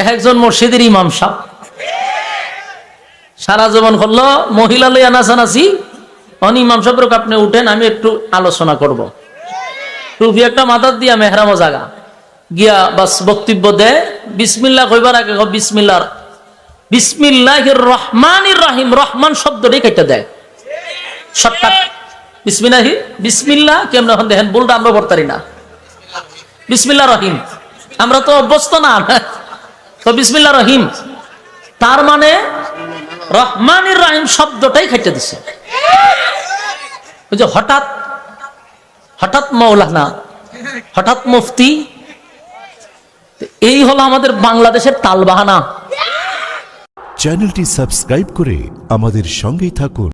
এক একজন মসজিদের ইমাম সাহ সারা জীবন করল মহিলা লইয়া নাচানাচি। অন ইমাম সাহেবের আপনি উঠেন, আমি একটু আলোচনা করব। টুপি একটা মাথার দিয়া মেহরাম জাগা। গিয়া বাস বক্তব্য দে, বিসমিল্লা কইবার আগে বিসমিল্লার বিসমিল্লাহ রহমান রাহিম, রহমান শব্দটাই কেটে দেয় বিসমিল্লাহি বিসমিল্লাহ কেমন এখন দেখেন বলটা আমরা করতারি না। বিসমিল্লা রহিম। আমরা তো অভ্যস্ত না। তো বিসমিল্লা রহিম তার মানে রহমানির রাহিম শব্দটাই খাইতে দিছে ওই যে হঠাৎ হঠাৎ মৌলানা হঠাৎ মুফতি এই হলো আমাদের বাংলাদেশের তালবাহানা চ্যানেলটি সাবস্ক্রাইব করে আমাদের সঙ্গেই থাকুন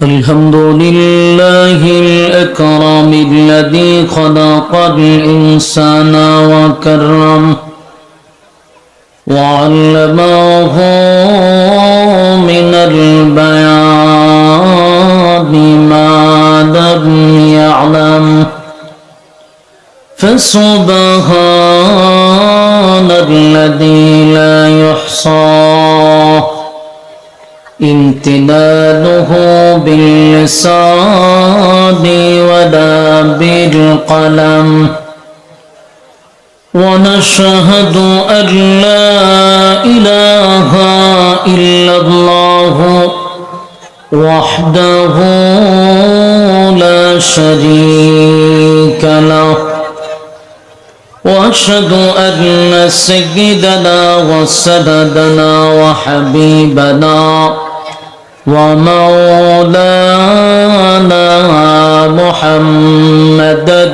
الحمد لله الأكرم الذي خلق الإنسان وكرم وعلمه من البيان ما لم يعلم. فسبحان الذي لا يحصى. امتنانه باللسان ولا بالقلم. ونشهد أن لا إله إلا الله وحده لا شريك له. وأشهد أن سيدنا وسندنا وحبيبنا ومولانا محمدا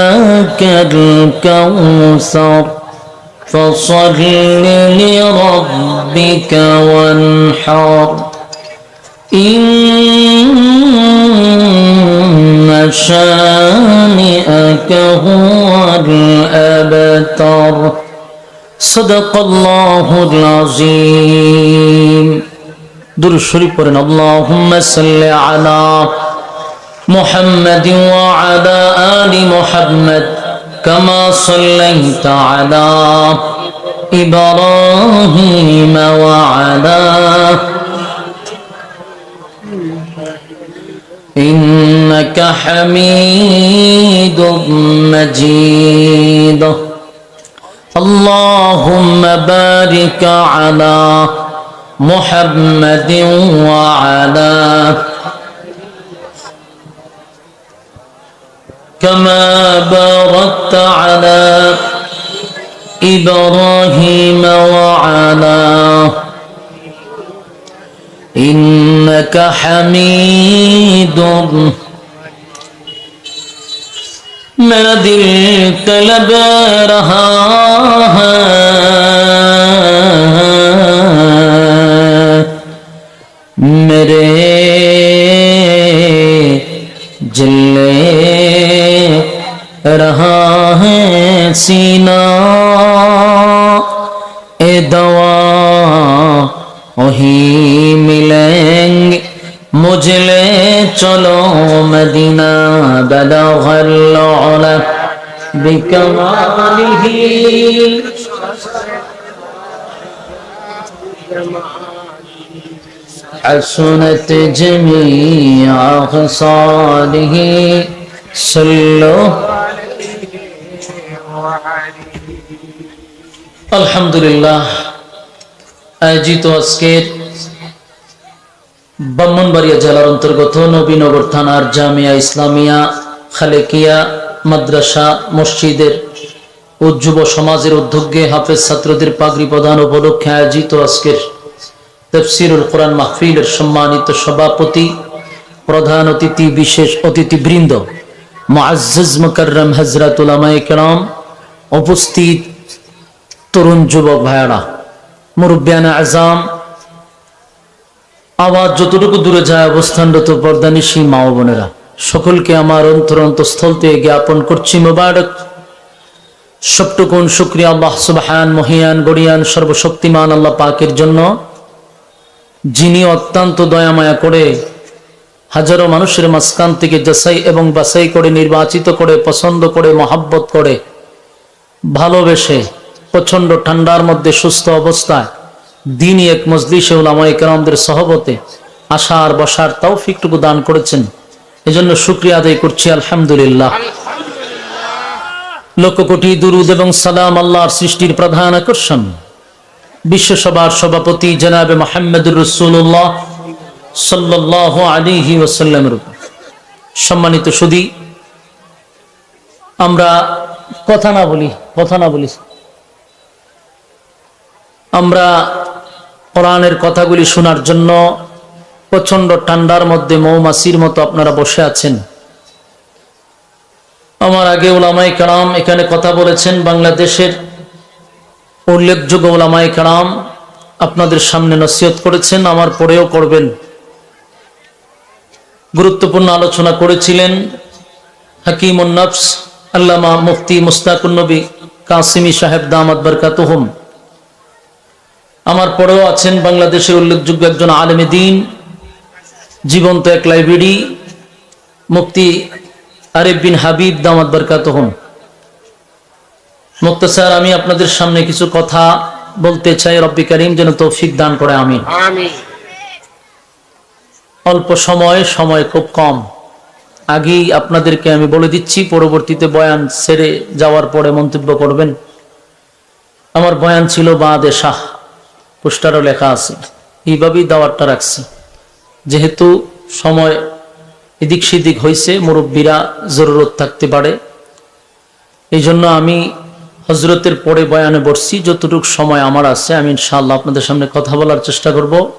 الكوثر فصل لربك وانحر. إن شانئك هو الأبتر. صدق الله العظيم. در الشريف اللهم صل على محمد وعلى آل محمد كما صليت على إبراهيم وعلى إنك حميد مجيد. اللهم بارك على محمد وعلى كما باركت على إبراهيم وعلى إنك حميد मेरा दिल तलब रहा है मेरे जिले रहा है सीना ए दवा वही मिलेंगे मुझले चलो मदीना बलगल बिकमालिही حسنت جميع خصاله صلوا الحمد لله আয়োজিত আজকের ব্রাহ্মণবাড়িয়া জেলার অন্তর্গত নবীনগর থানার জামিয়া ইসলামিয়া খালেকিয়া মাদ্রাসা মসজিদের ও যুব সমাজের উদ্যোগে হাফেজ ছাত্রদের পাগড়ি প্রদান উপলক্ষে আয়োজিত আজকের তফসিরুল কোরআন মাহফিলের সম্মানিত সভাপতি, প্রধান অতিথি, বিশেষ অতিথিবৃন্দ, মুআজ্জিজ মুকাররম হযরত উলামায়ে কেরাম, উপস্থিত তরুণ যুবক ভাইয়ারা, মুরব্বিয়ান আজাম আওয়াজ যতটুকু দূরে যায় অবস্থানরত পর্দানিশী মা বোনেরা, সকলকে আমার অন্তর অন্তঃস্থল থেকে জ্ঞাপন করছি মোবারক। সবটুকুন শুক্রিয়া, আল্লাহ মহিয়ান, গড়িয়ান, সর্বশক্তিমান, আল্লাহ পাকের জন্য। যিনি অত্যন্ত দয়ামায়া করে হাজারো মানুষের মাঝখান থেকে যাচাই এবং বাছাই করে নির্বাচিত করে পছন্দ করে মহাব্বত করে ভালোবেসে প্রচণ্ড ঠান্ডার মধ্যে সুস্থ অবস্থায় দিনই এক মজলিসে উলামায়ে কেরামদের সহবতে আসার বসার তৌফিকটুকু দান করেছেন। এজন্য শুক্রিয়া আদায় করছি আলহামদুলিল্লাহ। লক্ষ কোটি দুরুদ এবং সালাম আল্লাহর সৃষ্টির প্রধান আকর্ষণ। বিশ্বসভার সভাপতি জনাবে মোহাম্মদুর রসুল্লাহ সাল্লাহ আলিহি ওসাল্লামের উপর। সম্মানিত সুদী আমরা কথা না বলি, কথা না বলি। আমরা কোরআনের কথাগুলি শোনার জন্য প্রচণ্ড ঠান্ডার মধ্যে মৌমাছির মতো আপনারা বসে আছেন। আমার আগে ওলামাই কালাম এখানে কথা বলেছেন বাংলাদেশের উল্লেখযোগ্য ওলামাই কালাম আপনাদের সামনে নসিহত করেছেন, আমার পরেও করবেন। গুরুত্বপূর্ণ আলোচনা করেছিলেন হাকিম উন্নফস আল্লামা মুফতি মুস্তাকুন নবী কাসিমি সাহেব দামাত বরকাতুহুম। আমার পরেও আছেন বাংলাদেশের উল্লেখযোগ্য একজন আলেমে দিন, জীবন্ত এক লাইব্রেরি, মুফতি আরেফ বিন হাবিব দামাত বরকাতুহুম। মুক্তসার আমি আপনাদের সামনে কিছু কথা বলতে চাই। রব্বি করিম যেন তৌফিক দান করে আমি অল্প সময় সময় খুব কম। আগেই আপনাদেরকে আমি বলে দিচ্ছি পরবর্তীতে বয়ান সেরে যাওয়ার পরে মন্তব্য করবেন। আমার বয়ান ছিল বাদে শাহ পোস্টারও লেখা আছে। এইভাবেই দাওয়াতটা রাখছি। যেহেতু সময় এদিক সেদিক হয়েছে মুরব্বীরা জরুরত থাকতে পারে। এই জন্য আমি হজরতের পরে বয়ানে বসছি, যতটুকু সময় আমার আছে, আমি ইনশাআল্লাহ আপনাদের সামনে কথা বলার চেষ্টা করব।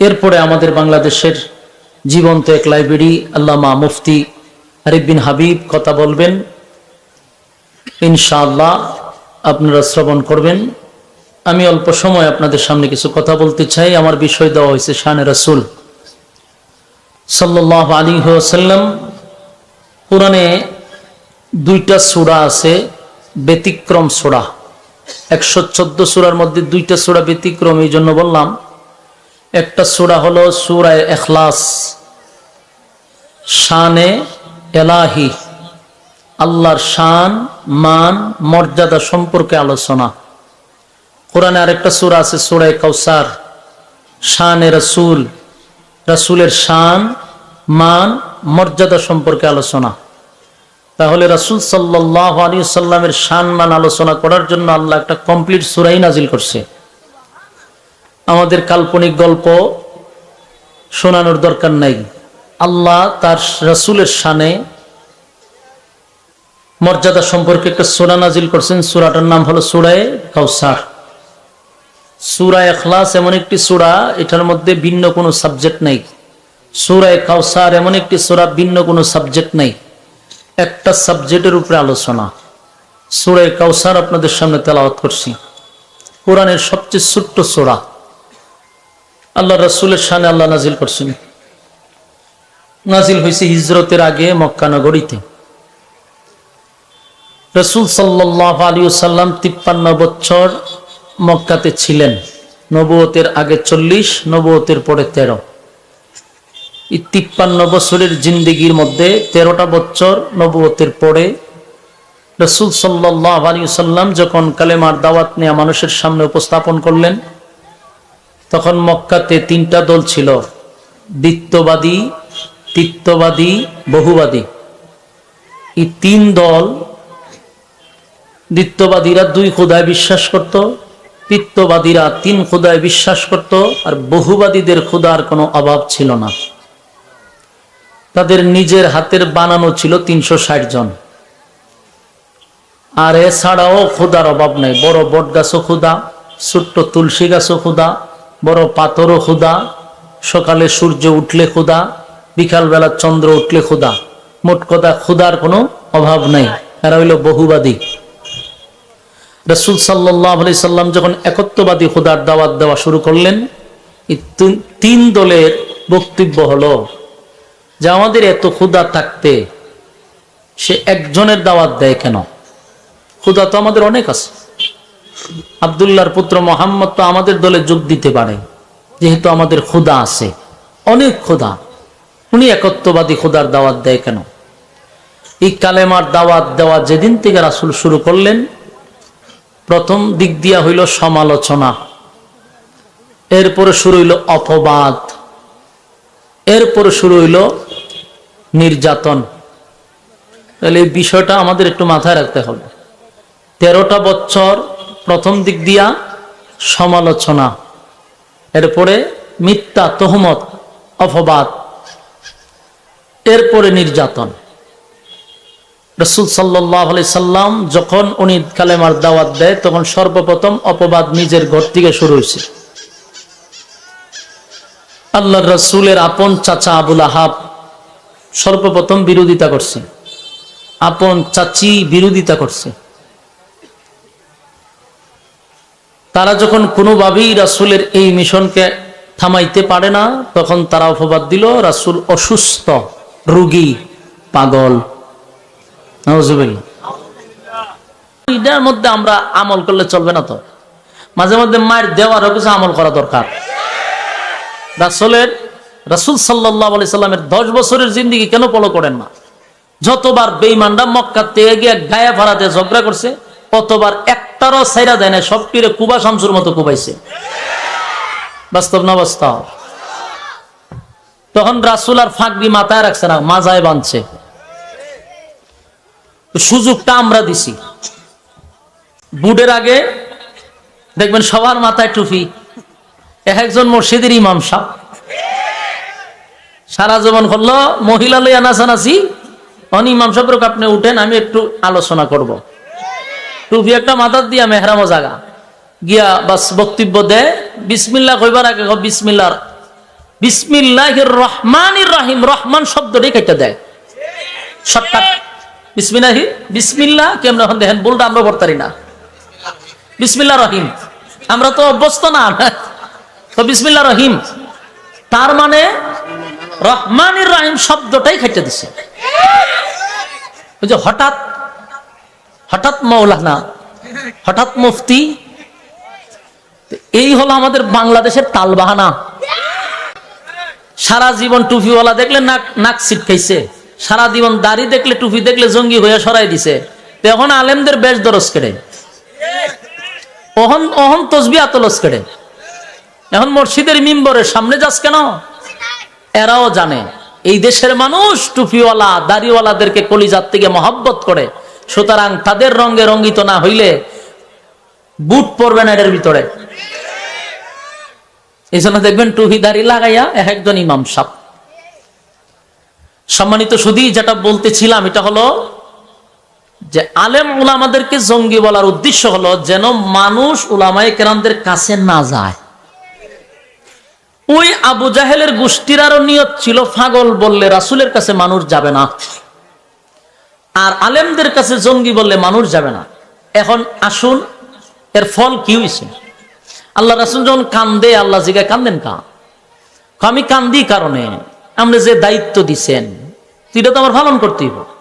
এরপরে আমাদের বাংলাদেশের জীবন্ত এক লাইব্রেরি, আল্লামা মুফতি আরিফ বিন হাবিব কথা বলবেন। ইনশাআল্লাহ আপনারা শ্রবণ করবেন। আমি অল্প সময় আপনাদের সামনে কিছু কথা বলতে চাই। আমার বিষয় দেওয়া হয়েছে শানে রাসুল। সাল্লাহ আলী সাল্লাম কোরআনে দুইটা সুরা আছে। ব্যতিক্রম সোড়া একশো চোদ্দ সুরার মধ্যে দুইটা সুরা ব্যতিক্রম, এই জন্য বললাম, একটা সুরা হলো সুরায় এখলাস। শানে এলাহি, আল্লাহর শান, মান, মর্যাদা সম্পর্কে আলোচনা। কোরআনে আরেকটা সুরা আছে, সুরায় কৌসার শানে রসুল, রসুলের শান, মান, মর্যাদা সম্পর্কে আলোচনা। তাহলে রসুল সাল্লাহ আলী সাল্লামের মান আলোচনা করার জন্য আল্লাহ একটা কমপ্লিট সুরাই নাজিল করছে। আমাদের কাল্পনিক গল্প শোনানোর দরকার নাই। আল্লাহ তার রসুলের শানে মর্যাদা সম্পর্কে একটা সুরা নাজিল করছেন। সুরাটার নাম হলো সুরায় কাউসার সুরা এখলাস এমন একটি সুরা, এটার মধ্যে ভিন্ন কোনো সাবজেক্ট নেই। সুরায় কাউসার এমন একটি সুরা, ভিন্ন কোনো সাবজেক্ট নেই। একটা সাবজেক্টের উপরে আলোচনা। সুরায় কাউসার আপনাদের সামনে তেলাওয়াত করছি। কোরআনের সবচেয়ে ছোট্ট সোরা। আল্লাহ রসুলের সামনে আল্লাহ নাজিল করছেন। নাজিল হয়েছে হিজরতের আগে মক্কা নগরীতে। রসুল সাল্লাহ আলী সাল্লাম তিপ্পান্ন বছর মক্কাতে ছিলেন। নবুয়তের আগে চল্লিশ, নবুয়তের পরে তেরো। এই তিপ্পান্ন বছরের জিন্দিগির মধ্যে তেরোটা বছর নবুয়তের পরে রসুল সাল্লাহ আলী যখন কালেমার দাওয়াত নেওয়া মানুষের সামনে উপস্থাপন করলেন, তখন মক্কাতে তিনটা দল ছিল, দ্বিত্ববাদী, তিত্ববাদী, বহুবাদী। এই তিন দল দ্বিত্ববাদীরা দুই খোদায় বিশ্বাস করত, তিত্ববাদীরা তিন খুদায় বিশ্বাস করত, আর বহুবাদীদের খুদার কোনো অভাব ছিল না। তাদের নিজের হাতের বানানো ছিল তিনশো ষাট জন। আর এছাড়াও খুদার অভাব নাই। বড় বট গাছও ছোট্ট তুলসী গাছও খুদা বড় পাথরও খুদা সকালে সূর্য উঠলে খুদা বিকালবেলা চন্দ্র উঠলে খুদা মোট কথা খুদার কোনো অভাব নাই। এরা হইল বহুবাদী। রসুল সাল্লাহ আলি সাল্লাম যখন একত্ববাদী খুদার দাওয়াত দেওয়া শুরু করলেন তিন দলের বক্তব্য হলো যে আমাদের এত ক্ষুদা থাকতে সে একজনের দাওয়াত দেয় কেন? ক্ষুদা তো আমাদের অনেক আছে। আবদুল্লাহর পুত্র মোহাম্মদ তো আমাদের দলে যোগ দিতে পারে, যেহেতু আমাদের ক্ষুদা আছে, অনেক ক্ষুদা উনি একত্ববাদী ক্ষুদার দাওয়াত দেয় কেন? এই কালেমার দাওয়াত দেওয়া যেদিন থেকে রাসুল শুরু করলেন, প্রথম দিক দিয়া হইল সমালোচনা, এরপরে শুরু হইল অপবাদ এরপরে শুরু হইল নির্যাতন। তাহলে এই বিষয়টা আমাদের একটু মাথায় রাখতে হবে। তেরোটা বছর প্রথম দিক দিয়া সমালোচনা, এরপরে মিথ্যা, তহমত, অপবাদ, এরপরে নির্যাতন। রসুল সাল্লাহ সাল্লাম যখন উনি কালেমার দাওয়াত দেয়, তখন সর্বপ্রথম অপবাদ নিজের ঘর থেকে শুরু হয়েছে আল্লাহ রসুলের আপন চাচা আবুল আহাব সর্বপ্রথম বিরোধিতা করছে। আপন চাচি বিরোধিতা করছে। তারা যখন কোনোভাবেই রাসুলের এই মিশনকে থামাইতে পারে না, তখন তারা অপবাদ দিল, রাসুল অসুস্থ, রুগী, পাগল। এটার মধ্যে আমরা আমল করলে চলবে না তো। মাঝে মধ্যে মায়ের দেওয়ারও কিছু আমল করা দরকার। রাসুলের, রাসুল সাল্লাহ আলি সাল্লামের দশ বছরের জিন্দিগি কেন ফলো করেন না? যতবার বেইমানরা মক্কা থেকে গিয়ে গায়ে ভাড়াতে ঝগড়া করছে কতবার একটারও সাইরা দেয় না সবটিরে কুবা শামসুর মতো কুবাইছে। বাস্তব না বাস্তব? তখন রাসুল আর ফাঁকবি মাথায় রাখছে না, মাজায় বাঁধছে। সুযোগটা আমরা দিছি। বুডের আগে দেখবেন সবার মাথায় টুপি। এক একজন মসজিদের ইমাম সাহ। সারা জীবন করল, মহিলা লইয়া নাচানাচি। অন ইমাম সাহেব আপনি উঠেন, আমি একটু আলোচনা করব। টুপি একটা মাথার দিয়া মেহরামো জাগা। গিয়া বাস বক্তব্য দে বিসমিল্লা কইবার আগে বিসমিল্লার বিসমিল্লাহ রহমানির রাহিম রহমান শব্দটাই কেটে দেয়। শর্টকাট। বিসমিল্লাহি বিসমিল্লাহ কেমন এখন দেখেন বলটা আমরা করতারি না। বিসমিল্লা রহিম আমরা তো অভ্যস্ত না। তো বিসমিল্লা রহিম। তার মানে রহমানির রাহিম শব্দটাই খেটে দিছে। ওই হঠাৎ হঠাৎ মৌলানা হঠাৎ মুফতি, এই হলো আমাদের বাংলাদেশের তালবাহানা। সারা জীবন টুপিওয়ালা দেখলে নাক নাক ছিটকাইছে। সারা জীবন দাড়ি দেখলে, টুপি দেখলে জঙ্গি হয়ে সরাই দিছে। তো এখন আলেমদের বেশ দরস কেড়ে। অহন অহন তসবি আতলস কেড়ে। এখন মসজিদের মিম্বরের সামনে যাস কেন? এরাও জানে, এই দেশের মানুষ টুপিওয়ালা, দাড়িওয়ালাদেরকে কলিজার থেকে মহাব্বত করে। সুতরাং তাদের রঙে রঙ্গিত না হইলে বুট পরবে না এর ভিতরে। এই জন্য দেখবেন টুপি, দাড়ি লাগাইয়া এক একজন ইমাম সাপ সম্মানিত শুধু যেটা বলতেছিলাম, এটা হলো যে আলেম উলামাদেরকে জঙ্গি বলার উদ্দেশ্য হলো যেন মানুষ উলামায়ে কেরামদের কাছে না যায়। ওই আবু জাহেলের গোষ্ঠীর আরও নিয়ত ছিল ফাগল বললে রাসুলের কাছে মানুষ যাবে না। আর আলেমদের কাছে জঙ্গি বললে মানুষ যাবে না। এখন আসুন, এর ফল কি হয়েছে আল্লাহ রাসুল যখন কান্দে, আল্লাহ জিগায়, কান্দেন কা আমি কান্দি কারণে আমরা যে দায়িত্ব দিছেন সেটা তো আমার পালন করতেই হবে।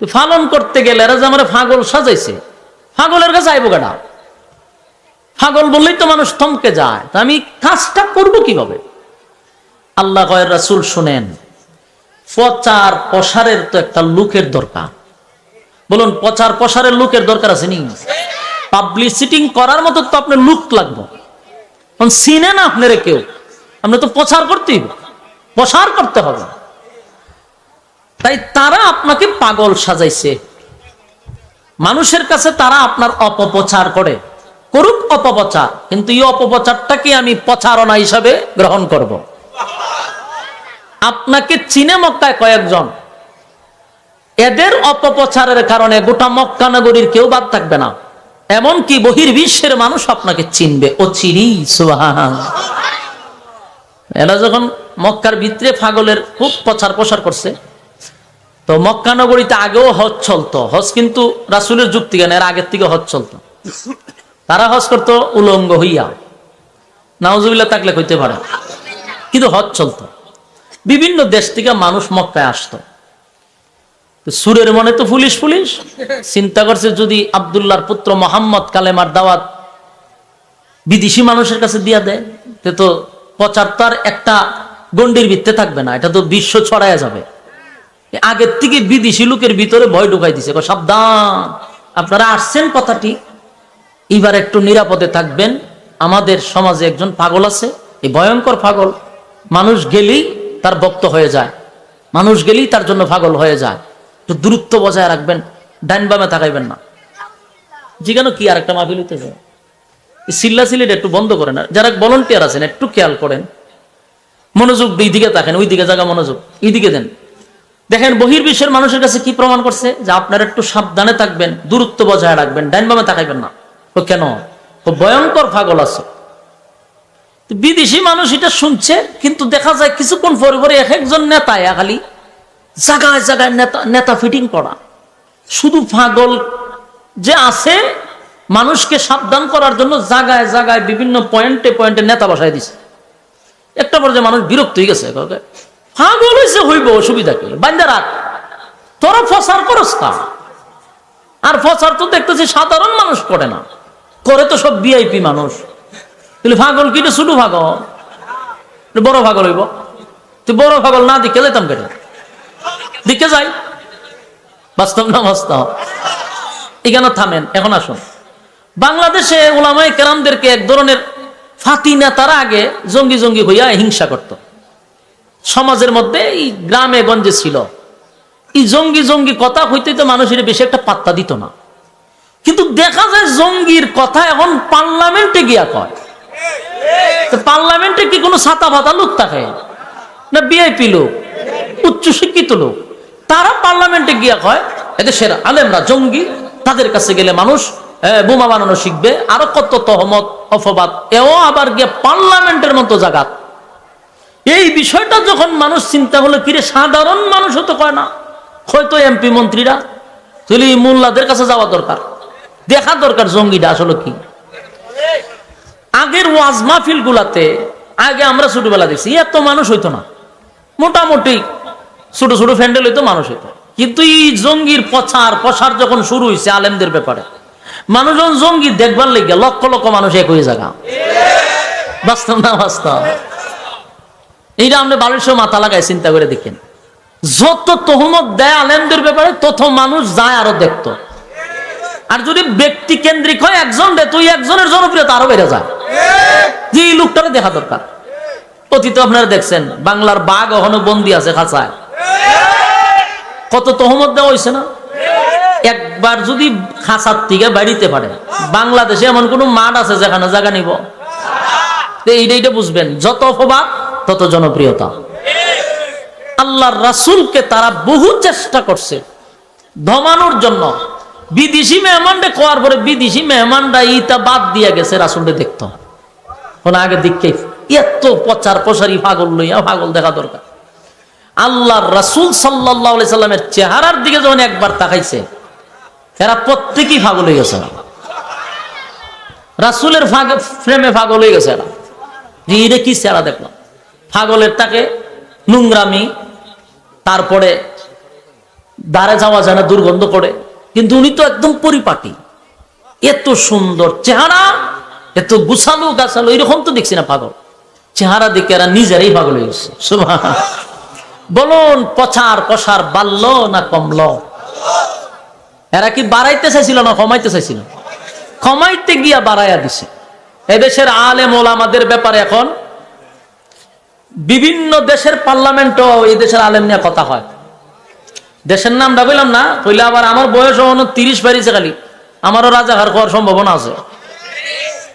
পালন করতে গেলে এরা যে আমার ফাগল সাজাইছে ফাগলের কাছে আইব গাডা পাগল বললেই তো মানুষ থমকে যায়। আমি কাজটা করব কীভাবে? আল্লাহ কয়ের রাসুল শুনেন প্রচার প্রসারের তো একটা লুকের দরকার। বলুন প্রচার প্রসারের লুকের দরকার আছে নি? পাবলিসিটিং করার মতো তো আপনার লুক লাগবে। চিনে না আপনারে কেউ? আপনি তো প্রচার করতেই প্রসার করতে হবে। তাই তারা আপনাকে পাগল সাজাইছে। মানুষের কাছে তারা আপনার অপপ্রচার করে। করুক অপপ্রচার, কিন্তু এই অপপ্রচারটাকে আমি প্রচারণা হিসাবে গ্রহণ করব। আপনাকে চিনে মক্কায় কয়েকজন। এদের অপপ্রচারের কারণে গোটা মক্কা নগরীর কেউ বাদ থাকবে না। এমনকি বহির্বিশ্বের মানুষ আপনাকে চিনবে। ও চিরি সুবহান এরা যখন মক্কার ভিতরে ফাগলের খুব প্রচার প্রসার করছে, তো মক্কা নগরীতে আগেও হজ চলতো। হজ কিন্তু রাসুলের যুক্তি জ্ঞান এর আগের থেকে হজ চলতো। তারা হজ করতো উলঙ্গ হইয়া। নাউজুবিল্লাহ থাকলে কইতে পারে। কিন্তু হজ চলতো। বিভিন্ন দেশ থেকে মানুষ মক্কায় আসতো। সুরের মনে তো পুলিশ পুলিশ চিন্তা করছে যদি আবদুল্লাহর পুত্র মোহাম্মদ কালেমার দাওয়াত বিদেশি মানুষের কাছে দিয়া দেয়, তে প্রচার তার একটা গন্ডির ভিত্তে থাকবে না। এটা তো বিশ্ব ছড়ায়া যাবে। আগের থেকে বিদেশি লোকের ভিতরে ভয় ঢুকাই দিছে। সাবধান। আপনারা আসছেন কথাটি। এবার একটু নিরাপদে থাকবেন। আমাদের সমাজে একজন পাগল আছে এই ভয়ঙ্কর পাগল। মানুষ গেলেই তার ভক্ত হয়ে যায়। মানুষ গেলেই তার জন্য পাগল হয়ে যায়। একটু দূরত্ব বজায় রাখবেন ডাইন বামে থাকাইবেন না। জিজ্ঞানো কি আর একটা মাহফিল হইতেছে এই সিল্লা সিলিটা একটু বন্ধ করেন আর। যারা ভলন্টিয়ার আছেন, একটু খেয়াল করেন। মনোযোগ এই দিকে তাকেন, ওই দিকে জায়গা মনোযোগ এইদিকে দেন। দেখেন, বহির্বিশ্বের মানুষের কাছে কি প্রমাণ করছে? যে আপনারা একটু সাবধানে থাকবেন, দূরত্ব বজায় রাখবেন ডাইন বামে তাকাইবেন না। ও কেন? ও ভয়ঙ্কর পাগল আছে। বিদেশি মানুষ এটা শুনছে, কিন্তু দেখা যায় কিছুক্ষণ পরে পরে এক একজন নেতা খালি জায়গায় জায়গায় নেতা নেতা ফিটিং করা। শুধু পাগল যে আছে, মানুষকে সাবধান করার জন্য জায়গায় জায়গায় বিভিন্ন পয়েন্টে পয়েন্টে নেতা বসাই দিছে। একটা পর্যায়ে মানুষ বিরক্ত হয়ে গেছে পাগল হয়েছে হইব, অসুবিধা কি? বান্দা রাখ, তোরা ফসার করস আর ফসার তো দেখতেছি সাধারণ মানুষ করে না। করে তো সব ভিআইপি মানুষ। তাহলে পাগল কি? রে ছোট এটা বড় পাগল হইব। তুই বড় পাগল না দিকে যেতাম কেটে? দিকে যাই। বাস্তব না বাস্তব? এখানে থামেন, এখন আসুন। বাংলাদেশে ওলামাই কেরামদেরকে এক ধরনের ফাতি নেতারা আগে জঙ্গি জঙ্গি হইয়া হিংসা করত। সমাজের মধ্যে এই গ্রামে গঞ্জে ছিল। এই জঙ্গি জঙ্গি কথা হইতে তো মানুষের বেশি একটা পাত্তা দিত না। কিন্তু দেখা যায় জঙ্গির কথা এখন পার্লামেন্টে গিয়া কয়। পার্লামেন্টে কি কোনো ছাতা ফাতা লোক থাকে? না বিআইপি লোক? উচ্চ শিক্ষিত লোক? তারা পার্লামেন্টে গিয়া কয়, এদেশের আলেমরা জঙ্গি, তাদের কাছে গেলে মানুষ বোমা বানানো শিখবে, আরও কত তহমত অফবাদ এও আবার গিয়ে পার্লামেন্টের মতো জাগাত। এই বিষয়টা যখন মানুষ চিন্তা হলো, কিরে সাধারণ মানুষ হতে কয় না? হয়তো এমপি মন্ত্রীরা মোল্লাদের কাছে যাওয়া দরকার। দেখা দরকার জঙ্গিটা আসলে কি? আগের ওয়াজ মাহফিল গুলাতে আগে আমরা ছোটবেলা দেখছি এত মানুষ হইতো না। মোটামুটি ছোট ছোট ফ্যান্ডেল হইতো, মানুষ হইতো। কিন্তু এই জঙ্গির প্রচার প্রসার যখন শুরু হয়েছে আলেমদের ব্যাপারে, মানুষজন জঙ্গি দেখবার লেগে লক্ষ লক্ষ মানুষ এক হয়ে জায়গা বাস্তব না বাস্তব? এইটা আমরা বারোশো মাথা লাগায় চিন্তা করে দেখেন। যত তহমত দেয় আলেমদের ব্যাপারে, তত মানুষ যায় আরও দেখতো। আর যদি ব্যক্তি কেন্দ্রিক হয় একজন রে, তুই একজনের জনপ্রিয়তা আরও বেড়ে যায়। যে এই লোকটারে দেখা দরকার। অতীত আপনারা দেখছেন, বাংলার বাঘ এখনও বন্দি আছে খাঁচায়। কত তহমত দেওয়া হয়েছে না? একবার যদি খাঁচার থেকে বাড়িতে পারে, বাংলাদেশে এমন কোন মাঠ আছে যেখানে জায়গা নিব? এইটা এইটা বুঝবেন, যত অপবাদ, তত জনপ্রিয়তা। আল্লাহর রাসূলকে তারা বহু চেষ্টা করছে, ধমানোর জন্য। বিদেশি মেহমানটা কোয়ার পরে বিদেশি মেহমানরা ইটা বাদ দিয়া গেছে রাসুলটা দেখতো। কোন আগে দিককে এত প্রচার প্রসারী পাগল লইয়া পাগল দেখা দরকার। আল্লাহ রাসুল আলাইহি সাল্লামের চেহারার দিকে যখন একবার তাকাইছে, এরা প্রত্যেকেই পাগল হয়ে গেছে। রাসূলের ফ্রেমে পাগল হয়ে গেছে এরা। এটা কি চেহারা দেখলাম পাগলের তাকে নোংরামি, তারপরে দাঁড়ে যাওয়া যায় না, দুর্গন্ধ করে কিন্তু উনি তো একদম পরিপাটি। এত সুন্দর চেহারা, এত গুছালো গাছালো এরকম তো দেখছি না পাগল। চেহারা দেখে এরা নিজেরাই পাগল হয়ে গেছে। বলুন পচার পসার বাড়ল না কমল? এরা কি বাড়াইতে চাইছিল না কমাইতে চাইছিল? কমাইতে গিয়া বাড়াইয়া দিছে। এদেশের আলেম ওলামাদের ব্যাপারে এখন বিভিন্ন দেশের পার্লামেন্টও এই দেশের আলেম নিয়ে কথা হয়। দেশের নামটা বললাম না, কইলে আবার আমার বয়স হনো তিরিশ বাড়িছে খালি। আমারও রাজাঘাট হওয়ার সম্ভাবনা আছে।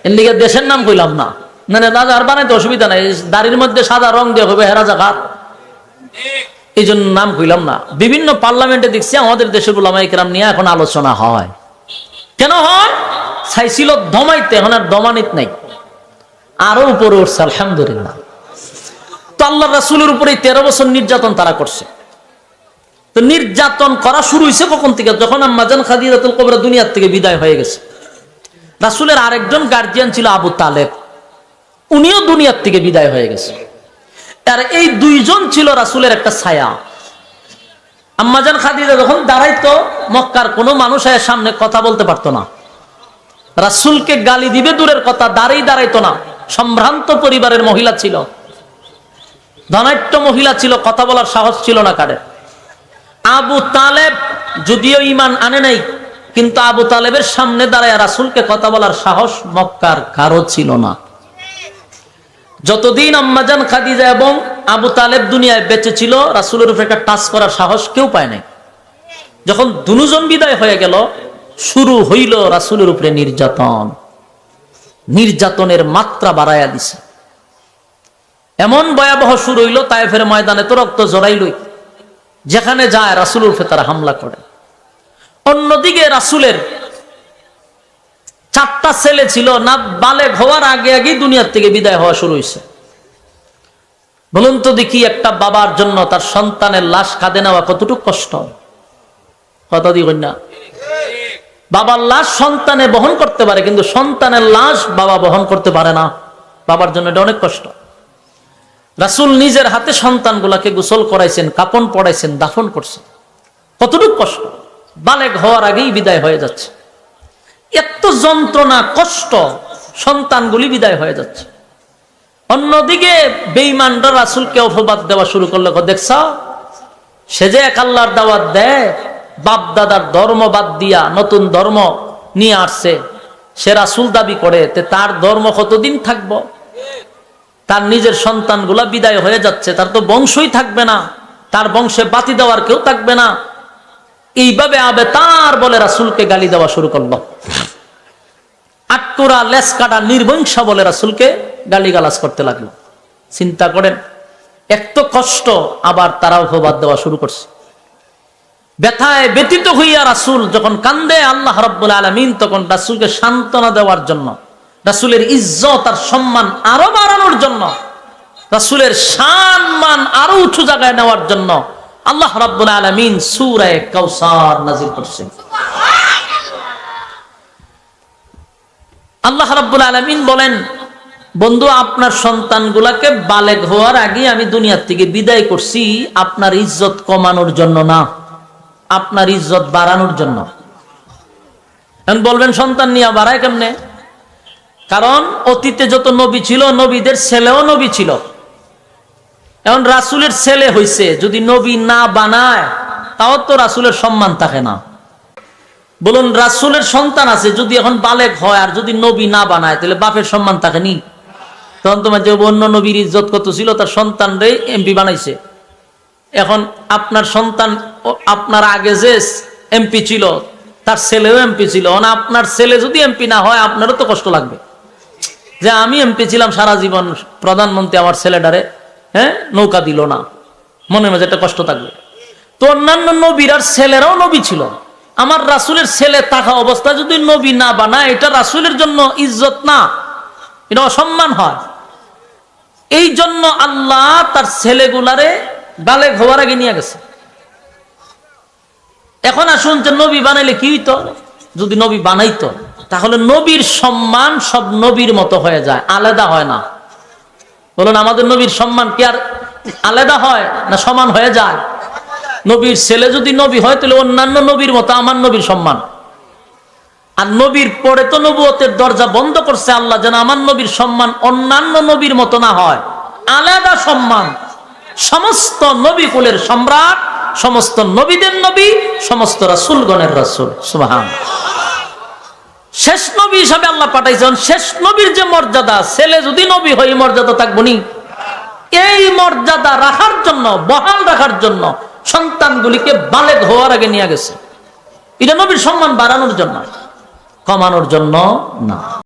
এর দেশের নাম কইলাম না। না না আর বানাইতে অসুবিধা নাই। দাড়ির মধ্যে সাদা রং দিয়ে হবে হেরা জাগাত এই জন্য নাম কইলাম না। বিভিন্ন পার্লামেন্টে দেখছি আমাদের দেশের গোলামাই কেরাম নিয়ে এখন আলোচনা হয়। কেন হয়? চাইছিল দমাইতে, এখন আর দমানিত নাই। আরও উপরে উঠছে, আলহামদুলিল্লাহ। তো আল্লাহ রাসুলের উপরে তেরো বছর নির্যাতন তারা করছে। তো নির্যাতন করা শুরু হয়েছে কখন থেকে? যখন আম্মাজান খাদিজাতুল কবরা দুনিয়ার থেকে বিদায় হয়ে গেছে। রাসুলের আরেকজন গার্জিয়ান ছিল আবু তালেব। উনিও দুনিয়ার থেকে বিদায় হয়ে গেছে। আর এই দুইজন ছিল রাসুলের একটা ছায়া। আম্মাজান খাদিজা যখন দাঁড়াইতো, মক্কার কোনো মানুষ সামনে কথা বলতে পারতো না। রাসুলকে গালি দিবে দূরের কথা দাঁড়াই দাঁড়াইতো না। সম্ভ্রান্ত পরিবারের মহিলা ছিল। ধনাঢ্য মহিলা ছিল, কথা বলার সাহস ছিল না কারে আবু তালেব যদিও ইমান আনে নাই, কিন্তু আবু তালেবের সামনে দাঁড়ায় রাসুলকে কথা বলার সাহস মক্কার কারও ছিল না। যতদিন আম্মাজান খাদিজা এবং আবু তালেব দুনিয়ায় বেঁচে ছিল, রাসুলের উপরে একটা টাচ করার সাহস কেউ পায় নাই। যখন দুজন বিদায় হয়ে গেল, শুরু হইল রাসুলের উপরে নির্যাতন। নির্যাতনের মাত্রা বাড়াইয়া দিছে। এমন ভয়াবহ শুরু হইল তাইফের ময়দানে তো রক্ত জড়াইলই যেখানে যায় রাসুল উর্ফে তারা হামলা করে। অন্যদিকে রাসুলের চারটা ছেলে ছিল, না বালে হওয়ার আগে আগে দুনিয়ার থেকে বিদায় হওয়া শুরু হয়েছে। বলুন তো দেখি একটা বাবার জন্য তার সন্তানের লাশ কাঁদে নেওয়া কতটুকু কষ্ট? কথা দি না। বাবার লাশ সন্তানে বহন করতে পারে, কিন্তু সন্তানের লাশ বাবা বহন করতে পারে না। বাবার জন্য এটা অনেক কষ্ট। রাসুল নিজের হাতে সন্তানগুলাকে গোসল করাইছেন, কাপন পড়াইছেন দাফন করছেন। কতটুকু কষ্ট? বালেক হওয়ার আগেই বিদায় হয়ে যাচ্ছে। এত যন্ত্রণা, কষ্ট, সন্তানগুলি বিদায় হয়ে যাচ্ছে। অন্যদিকে বেইমানরা রাসুলকে অপবাদ দেওয়া শুরু করলে দেখছ? সে যে এক আল্লাহর দাওয়াত দেয় বাপ দাদার ধর্ম বাদ দিয়া নতুন ধর্ম নিয়ে আসছে। সে রাসুল দাবি করে, তে তার ধর্ম কতদিন থাকব? তার নিজের সন্তানগুলা বিদায় হয়ে যাচ্ছে, তার তো বংশই থাকবে না, তার বংশে বাতি দেওয়ার কেউ থাকবে না। এইভাবে আবে তার বলে রাসুলকে গালি দেওয়া শুরু করল। আটকোরা লেস কাটা নির্বংশা বলে রাসুলকে গালি গালাজ করতে লাগল। চিন্তা করেন এত কষ্ট, আবার তারা অপবাদ দেওয়া শুরু করছে। ব্যথায় ব্যতীত হইয়া রাসুল যখন কান্দে আল্লাহ রব্বুল আলমিন, তখন রাসুলকে সান্ত্বনা দেওয়ার জন্য রাসুলের ইজ্জত আর সম্মান আরও বাড়ানোর জন্য, রাসুলের সম্মান আরও উঁচু জায়গায় নেওয়ার জন্য আল্লাহ রাব্বুল আলামিন সূরায়ে কাউসার নাযিল করছেন। আল্লাহ রাব্বুল আলামিন বলেন, বন্ধু, আপনার সন্তানগুলাকে বালেগ হওয়ার আগে আমি দুনিয়ার থেকে বিদায় করছি আপনার ইজ্জত কমানোর জন্য না, আপনার ইজ্জত বাড়ানোর জন্য। এখন বলবেন, সন্তান নিয়ে বাড়ায় কেমনে? কারণ অতীতে যত নবী ছিল, নবীদের ছেলেও নবী ছিল। এখন রাসুলের ছেলে হইছে, যদি নবী না বানায়, তাও তো রাসুলের সম্মান থাকে না। বলুন, রাসুলের সন্তান আছে, যদি এখন বালেক হয়, আর যদি নবী না বানায়, তাহলে বাপের সম্মান থাকে নি? তখন তোমার যে অন্য নবীর ইজ্জত কত ছিল, তার সন্তান রে এমপি বানাইছে। এখন আপনার সন্তান আপনার আগে যে এমপি ছিল, তার ছেলেও এমপি ছিল। আপনার ছেলে যদি এমপি না হয়, আপনারও তো কষ্ট লাগবে। যে আমি এমপি ছিলাম সারা জীবন প্রধানমন্ত্রী আমার ছেলেটারে হ্যাঁ? নৌকা দিল না। মনে মাঝে একটা কষ্ট থাকবে। তো অন্যান্য নবীর আর ছেলেরাও নবী ছিল। আমার রাসুলের ছেলে থাকা অবস্থা যদি নবী না বানায়, এটা রাসুলের জন্য ইজ্জত না। এটা অসম্মান হয়। এই জন্য আল্লাহ তার ছেলেগুলারে বালে ঘোয়ার আগে নিয়ে গেছে। এখন আসুন যে নবী বানাইলে কি হইতো? যদি নবী বানাইতো তাহলে নবীর সম্মান সব নবীর মতো হয়ে যায়, আলাদা হয় না। বলুন, আমাদের নবীর সম্মান কি আর আলাদা হয় না সমান হয়ে যায়? নবীর ছেলে যদি নবী হয়, তাহলে অন্যান্য নবীর মতো আমার নবীর সম্মান। আর নবীর পরে তো নবুয়তের দরজা বন্ধ করছে আল্লাহ, যেন আমার নবীর সম্মান অন্যান্য নবীর মতো না হয়। আলাদা সম্মান। সমস্ত নবী কুলের সম্রাট, সমস্ত নবীদের নবী, সমস্ত রাসুলগণের রাসুল। সুবাহান। শেষ নবী হিসাবে আল্লাহ পাঠাইছেন, শেষ নবীর যে মর্যাদা, ছেলে যদি নবী হয় মর্যাদা থাকব নি। এই মর্যাদা রাখার জন্য, বহাল রাখার জন্য সন্তানগুলিকে বালেক হওয়ার আগে নিয়ে গেছে। এটা নবীর সম্মান বাড়ানোর জন্য, কমানোর জন্য না।